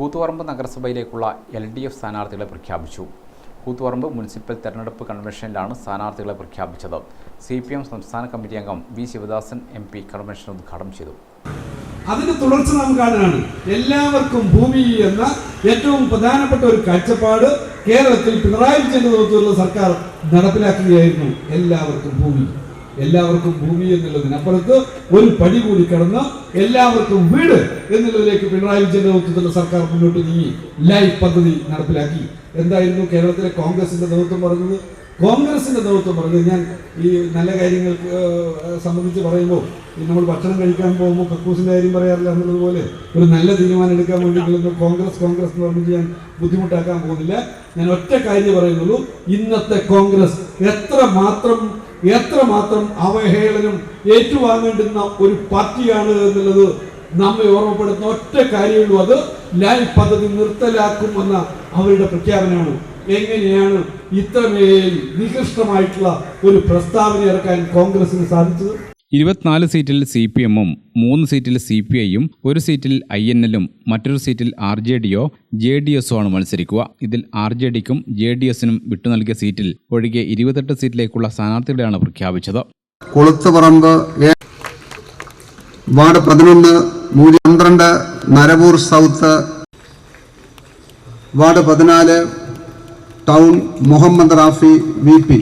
കൂത്തുപറമ്പ് നഗരസഭയിലേക്കുള്ള L D F സ്ഥാനാർത്ഥികളെ പ്രഖ്യാപിച്ചു. കൂത്തുപറമ്പ് മുനിസിപ്പൽ തെരഞ്ഞെടുപ്പ് കൺവെൻഷനിലാണ് സ്ഥാനാർത്ഥികളെ പ്രഖ്യാപിച്ചത്. സി പി എം സംസ്ഥാന കമ്മിറ്റി അംഗം V Sivadasan M P convention ഉദ്ഘാടനം ചെയ്തു. അതിന്റെ തുടർച്ച നാം കാണുകയാണ്. എല്ലാവർക്കും ഭൂമി എന്ന ഏറ്റവും പ്രധാനപ്പെട്ട ഒരു കാഴ്ചപ്പാട് കേരളത്തിൽ പിണറായി വിജയന്റെ നേതൃത്വത്തിലുള്ള സർക്കാർ നടപ്പിലാക്കുകയായിരുന്നു. എല്ലാവർക്കും ഭൂമി. എല്ലാവർക്കും ഭൂമി എന്നുള്ളതിനപ്പുറത്ത് ഒരു പടി കൂടി കടന്ന് എല്ലാവർക്കും വീട് എന്നുള്ളതിലേക്ക് പിണറായി വിജയൻ നേതൃത്വത്തിലുള്ള സർക്കാർ മുന്നോട്ട് നീങ്ങി. ലൈഫ് പദ്ധതി നടപ്പിലാക്കി. എന്തായിരുന്നു കേരളത്തിലെ കോൺഗ്രസിന്റെ നേതൃത്വം പറഞ്ഞത്? കോൺഗ്രസിന്റെ നേതൃത്വം പറഞ്ഞത് ഞാൻ ഈ നല്ല കാര്യങ്ങൾക്ക് ഏഹ്, സംബന്ധിച്ച് പറയുമ്പോൾ നമ്മൾ ഭക്ഷണം കഴിക്കാൻ പോകുമ്പോൾ കക്കൂസിന്റെ കാര്യം പറയാറില്ല എന്നുള്ളതുപോലെ ഒരു നല്ല തീരുമാനം എടുക്കാൻ വേണ്ടിയിട്ടുള്ള കോൺഗ്രസ് കോൺഗ്രസ് എന്ന് പറഞ്ഞിട്ട് ഞാൻ ബുദ്ധിമുട്ടാക്കാൻ പോകുന്നില്ല. ഞാൻ ഒറ്റ കാര്യം പറയുന്നുള്ളൂ. ഇന്നത്തെ കോൺഗ്രസ് എത്ര മാത്രം എത്ര മാത്രം അവഹേളനം ഏറ്റുവാങ്ങേണ്ടുന്ന ഒരു പാർട്ടിയാണ് എന്നുള്ളത് നമ്മെ ഓർമ്മപ്പെടുത്തുന്ന ഒറ്റ കാര്യമുള്ളൂ. അത് ലൈഫ് പദ്ധതി നിർത്തലാക്കുമെന്ന അവരുടെ പ്രഖ്യാപനമാണ്. എങ്ങനെയാണ് ഇത്രമേൽ നികൃഷ്ടമായിട്ടുള്ള ഒരു പ്രസ്താവന ഇറക്കാൻ കോൺഗ്രസിന് സാധിച്ചത്? ഇരുപത്തിനാല് സീറ്റിൽ സി പി എമ്മും മൂന്ന് സീറ്റിൽ സി പി ഐയും ഒരു സീറ്റിൽ ഐ എൻ എല്ലും മറ്റൊരു സീറ്റിൽ ആർ ജെ ഡിയോ ജെ ഡി എസോ ആണ് മത്സരിക്കുക. ഇതിൽ ആർ ജെ ഡിക്കും ജെ ഡി എസിനും വിട്ടു നൽകിയ സീറ്റിൽ ഒഴികെ ഇരുപത്തെട്ട് സീറ്റിലേക്കുള്ള സ്ഥാനാർത്ഥികളെയാണ് പ്രഖ്യാപിച്ചത്. കൊളുത്തുപറമ്പ് വാർഡ് പതിനൊന്ന് പന്ത്രണ്ട് നരവൂർ സൗത്ത്. വാർഡ് പതിനാല് town Muhammad Rafi V P.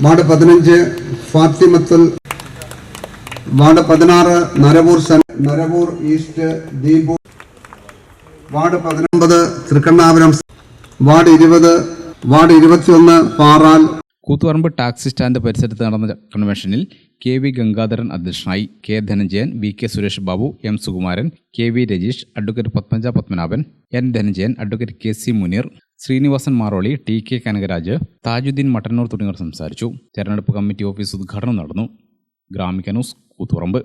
Ward പതിനഞ്ച് ഫാത്തിമത്തുൽ വാർഡ് പതിനാറ് നരവൂർ നരവൂർ ഈസ്റ്റ് ദീപു വാർഡ് പതിനൊമ്പത് തൃക്കണ്ണാപുരം വാർഡ് ഇരുപത് വാർഡ് ഇരുപത്തിയൊന്ന് പാറാൽ കൂത്തുപറമ്പ് ടാക്സി സ്റ്റാൻഡ് പരിസരത്ത് നടന്ന കൺവെൻഷനിൽ കെ വി ഗംഗാധരൻ അധ്യക്ഷനായി K Dhananjayan V K Suresh Babu M Sukumaran K V Rajeesh advocate Padmaja Padmanabhan N Dhananjayan advocate K C Muneer Srinivasan Maroli T K Kanakaraj Thajudheen Mattannur തുടങ്ങിയവർ സംസാരിച്ചു. തെരഞ്ഞെടുപ്പ് committee office ഉദ്ഘാടനം നടന്നു. Gramika news Koothuparamba.